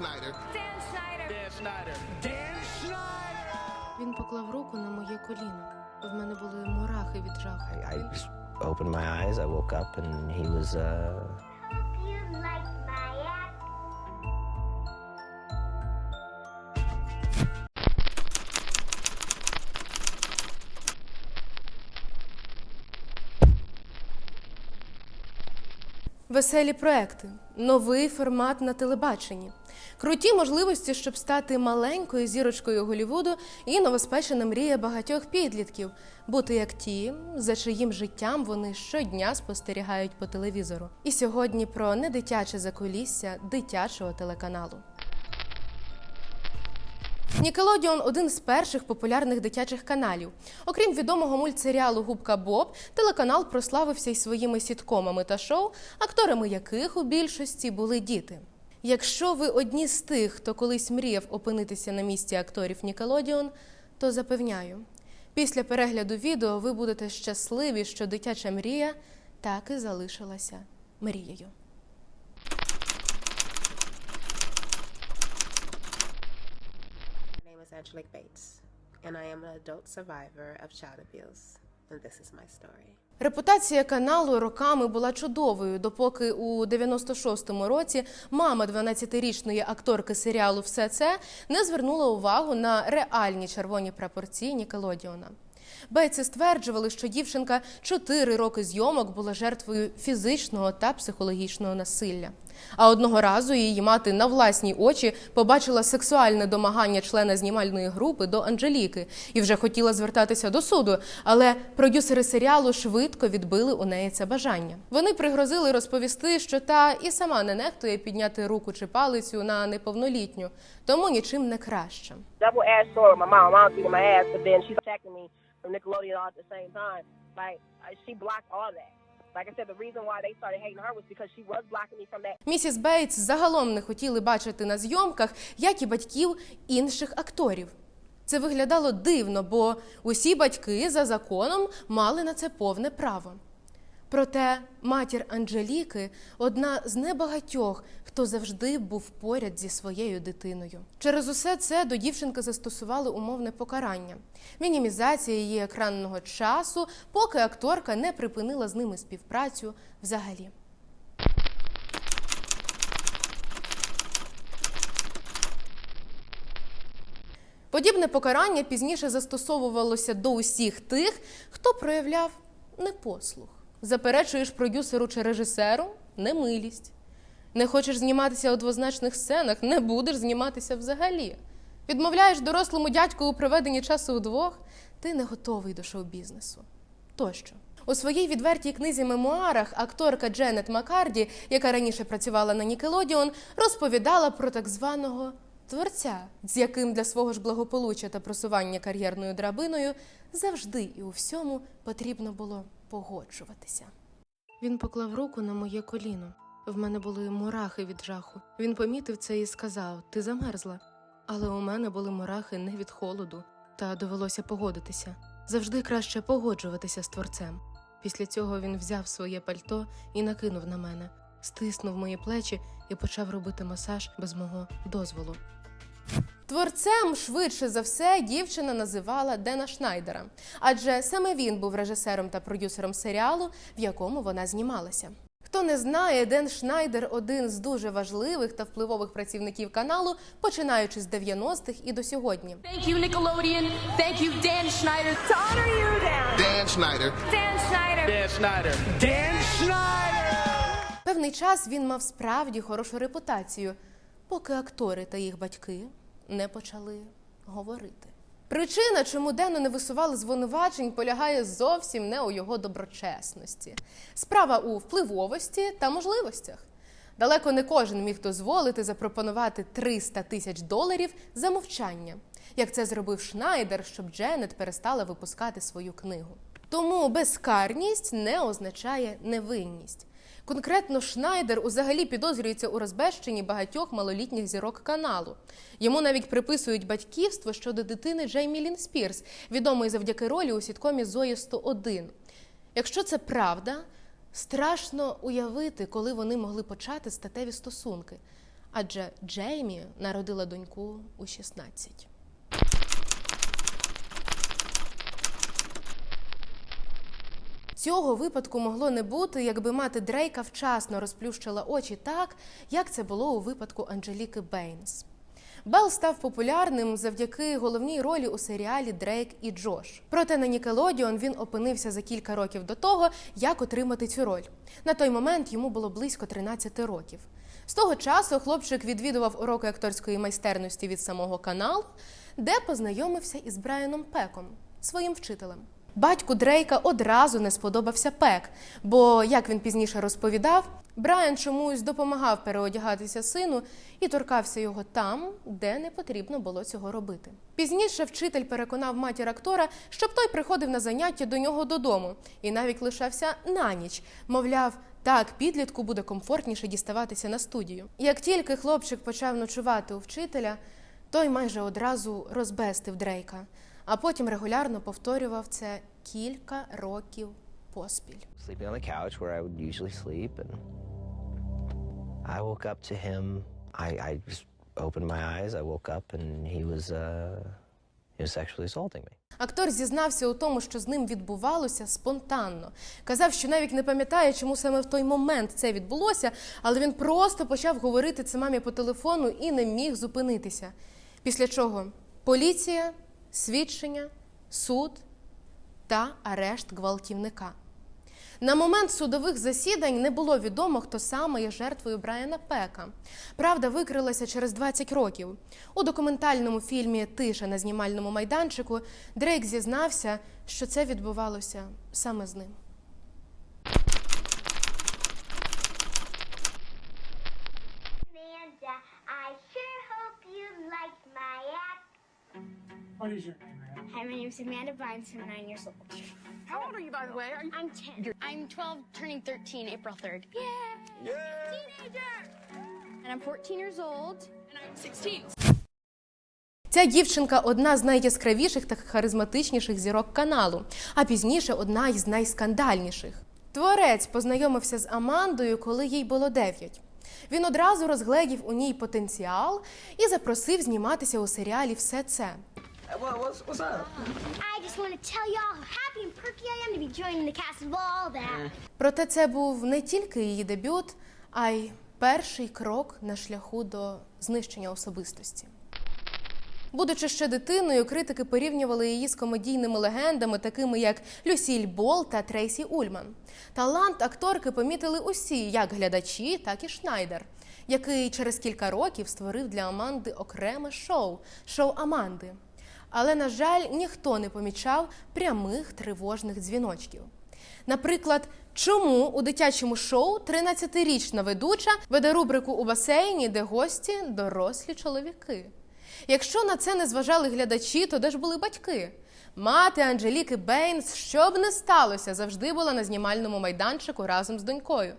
Schneider. Dan Schneider. Dan Schneider. Dan Schneider. Він поклав руку на моє коліно. В мене були мурахи від жаху. I, I opened my eyes. I woke up and he was. Uh, Веселі проекти, новий формат на телебаченні, круті можливості, щоб стати маленькою зірочкою Голівуду і новоспечена мрія багатьох підлітків бути як ті, за чиїм життям вони щодня спостерігають по телевізору. І сьогодні про недитяче закулісся дитячого телеканалу. Нікелодіон один з перших популярних дитячих каналів. Окрім відомого мультсеріалу Губка Боб, телеканал прославився й своїми сіткомами та шоу, акторами яких у більшості були діти. Якщо ви одні з тих, хто колись мріяв опинитися на місці акторів Нікелодіон, то запевняю, після перегляду відео ви будете щасливі, що дитяча мрія так і залишилася мрією. My name is Angelique Bates, and I am an adult survivor of child abuse, and this is my story. Репутація каналу роками була чудовою, допоки у 96-му році мама 12-річної акторки серіалу Все це не звернула увагу на реальні червоні прапорці Нікелодіона. Бейці стверджували, що дівчинка 4 роки зйомок була жертвою фізичного та психологічного насилля. А одного разу її мати на власні очі побачила сексуальне домагання члена знімальної групи до Анжеліки і вже хотіла звертатися до суду. Але продюсери серіалу швидко відбили у неї це бажання. Вони пригрозили розповісти, що та і сама не нехтує підняти руку чи палицю на неповнолітню, тому нічим не краще. Nickelodeon all at the same time. Like uh, she blocked all that. Місіс Бейтс загалом не хотіли бачити на зйомках, як і батьків інших акторів. Це виглядало дивно, бо усі батьки за законом мали на це повне право. Проте матір Анжеліки одна з небагатьох, хто завжди був поряд зі своєю дитиною. Через усе це до дівчинки застосували умовне покарання, мінімізація її екранного часу, поки акторка не припинила з ними співпрацю взагалі. Подібне покарання пізніше застосовувалося до усіх тих, хто проявляв непослух. Заперечуєш продюсеру чи режисеру немилість. Не хочеш зніматися у двозначних сценах, не будеш зніматися взагалі. Відмовляєш дорослому дядьку у проведенні часу удвох, ти не готовий до шоу-бізнесу. Тощо. У своїй відвертій книзі мемуарах акторка Дженет Маккарді, яка раніше працювала на Нікелодіон, розповідала про так званого творця, з яким для свого ж благополуччя та просування кар'єрною драбиною завжди і у всьому потрібно було погоджуватися. Він поклав руку на моє коліно. В мене були мурахи від жаху. Він помітив це і сказав: Ти замерзла. Але у мене були мурахи не від холоду, та довелося погодитися. Завжди краще погоджуватися з творцем. Після цього він взяв своє пальто і накинув на мене, стиснув мої плечі і почав робити масаж без мого дозволу. Творцем швидше за все дівчина називала Дена Шнайдера, адже саме він був режисером та продюсером серіалу, в якому вона знімалася. Хто не знає, Ден Шнайдер один з дуже важливих та впливових працівників каналу, починаючи з 90-х і до сьогодні. Thank you, Nickelodeon. Thank you, Dan Schneider. To honor you, Dan. Dan Schneider. Dan Schneider. Dan Schneider. Dan Schneider. Певний час він мав справді хорошу репутацію, поки актори та їх батьки не почали говорити. Причина, чому Дену не висували звинувачень, полягає зовсім не у його доброчесності. Справа у впливовості та можливостях. Далеко не кожен міг дозволити запропонувати 300 тисяч доларів за мовчання, як це зробив Шнайдер, щоб Дженет перестала випускати свою книгу. Тому безкарність не означає невинність. Конкретно Шнайдер узагалі підозрюється у розбещенні багатьох малолітніх зірок каналу. Йому навіть приписують батьківство щодо дитини Джеймі Лін Спірс, відомої завдяки ролі у сіткомі Зої 101. Якщо це правда, страшно уявити, коли вони могли почати статеві стосунки. адже Джеймі народила доньку у 16. Цього випадку могло не бути, якби мати Дрейка вчасно розплющила очі так, як це було у випадку Анджеліки Бейнс. Белл став популярним завдяки головній ролі у серіалі Дрейк і Джош. Проте на Нікелодіон він опинився за кілька років до того, як отримати цю роль. На той момент йому було близько 13 років. З того часу хлопчик відвідував уроки акторської майстерності від самого каналу, де познайомився із Брайаном Пеком, своїм вчителем. Батьку Дрейка одразу не сподобався Пек, бо, як він пізніше розповідав, Брайан чомусь допомагав переодягатися сину і торкався його там, де не потрібно було цього робити. Пізніше вчитель переконав матір актора, щоб той приходив на заняття до нього додому і навіть лишався на ніч. Мовляв, так підлітку буде комфортніше діставатися на студію. Як тільки хлопчик почав ночувати у вчителя, той майже одразу розбестив Дрейка, а потім регулярно повторював це кілька років поспіль. Sleeping on the couch where I would usually sleep, and I woke up to him. I, I just opened my eyes. I woke up, and he was uh, he was sexually assaulting me. Актор зізнався у тому, що з ним відбувалося спонтанно. Казав, що навіть не пам'ятає, чому саме в той момент це відбулося, але він просто почав говорити це мамі по телефону і не міг зупинитися. Після чого поліція, свідчення, суд та арешт гвалтівника. На момент судових засідань не було відомо, хто саме є жертвою Брайана Пека. Правда викрилася через 20 років. У документальному фільмі Тиша на знімальному майданчику Дрейк зізнався, що це відбувалося саме з ним. Amanda, I sure hope you like my act. What is your name, man? Hi, my name is Amanda Bynes. I'm nine years old. How old are you, by the way? Are you- I'm 10. I'm 12, turning 13 April 3rd. Yay! Teenager! And I'm 14 years old. And I'm 16. Ця дівчинка одна з найяскравіших та харизматичніших зірок каналу, а пізніше одна із найскандальніших. Творець познайомився з Амандою, коли їй було 9. Він одразу розгледів у ній потенціал і запросив зніматися у серіалі Все це. I just want to tell y'all how happy and perky I am to be joining the cast of all that. Проте це був не тільки її дебют, а й перший крок на шляху до знищення особистості. Будучи ще дитиною, критики порівнювали її з комедійними легендами, такими як Люсіль Бол та Трейсі Ульман. Талант акторки помітили усі, як глядачі, так і Шнайдер, який через кілька років створив для Аманди окреме шоу шоу Аманди. Але, на жаль, ніхто не помічав прямих тривожних дзвіночків. Наприклад, чому у дитячому шоу 13-річна ведуча веде рубрику у басейні, де гості дорослі чоловіки? Якщо на це не зважали глядачі, то де ж були батьки? Мати Анжеліки Бейнс, що б не сталося, завжди була на знімальному майданчику разом з донькою.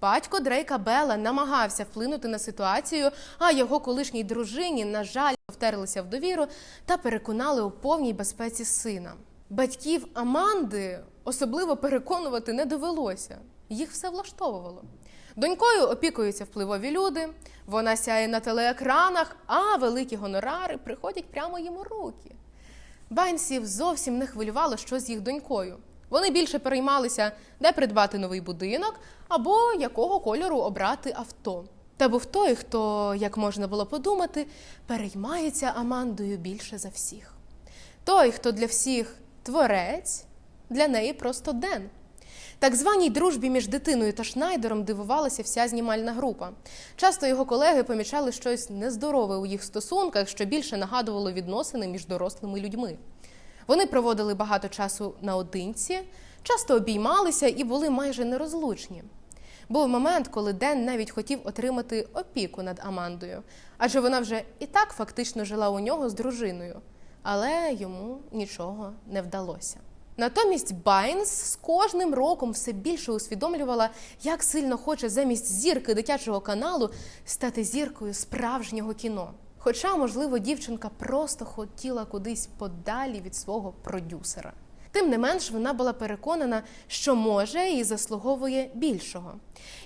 Батько Дрейка Белла намагався вплинути на ситуацію, а його колишній дружині, на жаль, втерлися в довіру та переконали у повній безпеці сина. Батьків Аманди особливо переконувати не довелося. Їх все влаштовувало. Донькою опікуються впливові люди, вона сяє на телеекранах, а великі гонорари приходять прямо їм у руки. Байнсів зовсім не хвилювало, що з їх донькою. Вони більше переймалися, де придбати новий будинок або якого кольору обрати авто. Та був той, хто, як можна було подумати, переймається Амандою більше за всіх. Той, хто для всіх творець, для неї просто Ден. Так званій дружбі між дитиною та Шнайдером дивувалася вся знімальна група. Часто його колеги помічали щось нездорове у їх стосунках, що більше нагадувало відносини між дорослими людьми. Вони проводили багато часу наодинці, часто обіймалися і були майже нерозлучні. Був момент, коли Ден навіть хотів отримати опіку над Амандою, адже вона вже і так фактично жила у нього з дружиною, але йому нічого не вдалося. Натомість Байнс з кожним роком все більше усвідомлювала, як сильно хоче замість зірки дитячого каналу стати зіркою справжнього кіно. Хоча, можливо, дівчинка просто хотіла кудись подалі від свого продюсера. Тим не менш, вона була переконана, що може і заслуговує більшого.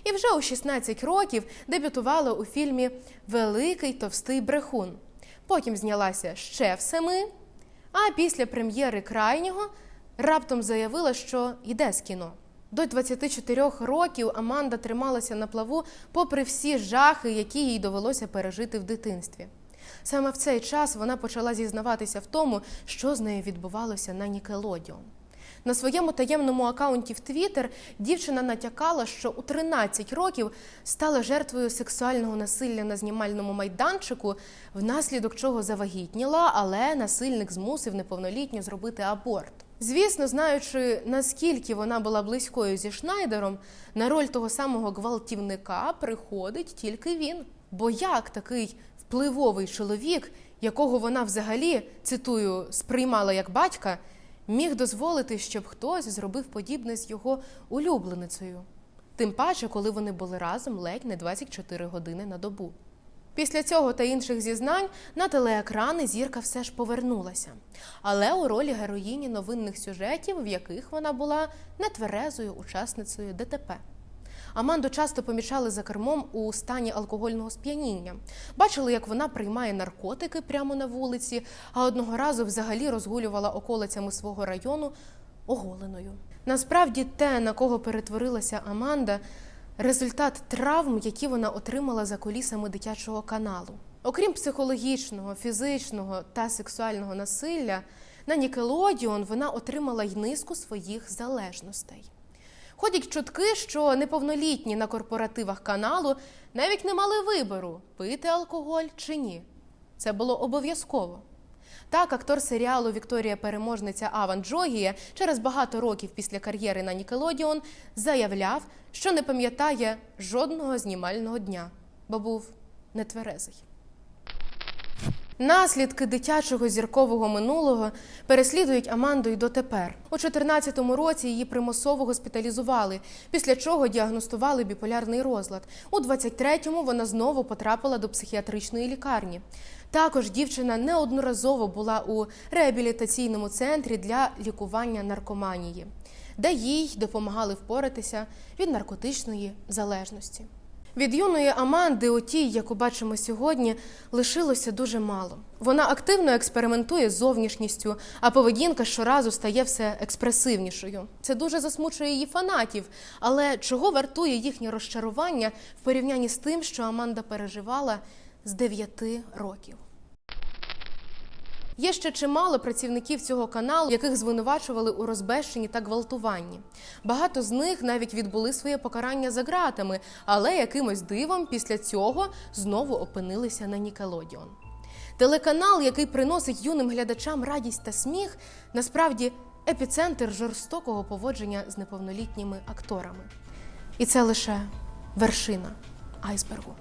І вже у 16 років дебютувала у фільмі Великий товстий брехун. Потім знялася ще в семи, а після прем'єри крайнього раптом заявила, що йде з кіно. До 24 років Аманда трималася на плаву, попри всі жахи, які їй довелося пережити в дитинстві. Саме в цей час вона почала зізнаватися в тому, що з нею відбувалося на Нікелодіон. На своєму таємному акаунті в Твіттер дівчина натякала, що у 13 років стала жертвою сексуального насилля на знімальному майданчику, внаслідок чого завагітніла, але насильник змусив неповнолітню зробити аборт. Звісно, знаючи, наскільки вона була близькою зі Шнайдером, на роль того самого гвалтівника приходить тільки він. Бо як такий впливовий чоловік, якого вона взагалі цитую сприймала як батька, міг дозволити, щоб хтось зробив подібне з його улюбленицею. Тим паче, коли вони були разом ледь не 24 години на добу. Після цього та інших зізнань на телеекрани зірка все ж повернулася, але у ролі героїні новинних сюжетів, в яких вона була нетверезою учасницею ДТП. Аманду часто помічали за кермом у стані алкогольного сп'яніння. Бачили, як вона приймає наркотики прямо на вулиці, а одного разу взагалі розгулювала околицями свого району оголеною. Насправді, те, на кого перетворилася Аманда, результат травм, які вона отримала за колісами дитячого каналу. Окрім психологічного, фізичного та сексуального насилля, на Нікелодіон вона отримала й низку своїх залежностей. Ходять чутки, що неповнолітні на корпоративах каналу навіть не мали вибору, пити алкоголь чи ні. Це було обов'язково. Так, актор серіалу Вікторія Переможниця Аван Джогія через багато років після кар'єри на Нікелодіон заявляв, що не пам'ятає жодного знімального дня, бо був нетверезий. Наслідки дитячого зіркового минулого переслідують Аманду й дотепер. У 14-му році її примусово госпіталізували, після чого діагностували біполярний розлад. У 23-му вона знову потрапила до психіатричної лікарні. Також дівчина неодноразово була у реабілітаційному центрі для лікування наркоманії, де їй допомагали впоратися від наркотичної залежності. Від юної Аманди, у тій, яку бачимо сьогодні, лишилося дуже мало. Вона активно експериментує з зовнішністю, а поведінка щоразу стає все експресивнішою. Це дуже засмучує її фанатів. Але чого вартує їхнє розчарування в порівнянні з тим, що Аманда переживала з 9 років? Є ще чимало працівників цього каналу, яких звинувачували у розбещенні та гвалтуванні. Багато з них навіть відбули своє покарання за ґратами, але якимось дивом після цього знову опинилися на Нікелодіон. Телеканал, який приносить юним глядачам радість та сміх, насправді епіцентр жорстокого поводження з неповнолітніми акторами. І це лише вершина айсбергу.